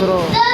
들어.